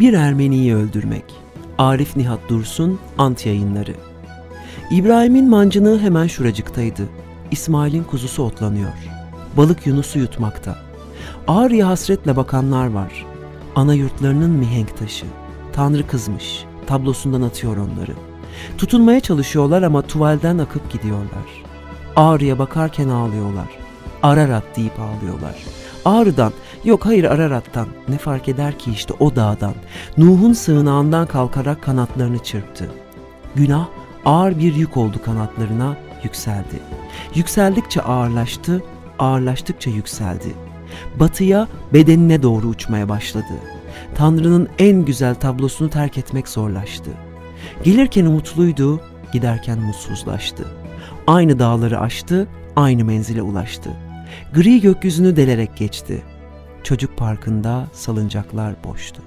Bir Ermeniyi öldürmek. Arif Nihat Dursun, Ant Yayınları. İbrahim'in mancınığı hemen şuracıktaydı. İsmail'in kuzusu otlanıyor. Balık Yunus'u yutmakta. Ağrı'ya hasretle bakanlar var. Ana yurtlarının mihenk taşı. Tanrı kızmış. Tablosundan atıyor onları. Tutunmaya çalışıyorlar ama tuvalden akıp gidiyorlar. Ağrı'ya bakarken ağlıyorlar. Ararat deyip ağlıyorlar. Ağrı'dan, yok hayır Ararat'tan, ne fark eder ki işte o dağdan, Nuh'un sığınağından kalkarak kanatlarını çırptı. Günah ağır bir yük oldu kanatlarına, yükseldi. Yükseldikçe ağırlaştı, ağırlaştıkça yükseldi. Batıya, bedenine doğru uçmaya başladı. Tanrı'nın en güzel tablosunu terk etmek zorlaştı. Gelirken umutluydu, giderken mutsuzlaştı. Aynı dağları aştı, aynı menzile ulaştı. Gri gökyüzünü delerek geçti. Çocuk parkında salıncaklar boştu.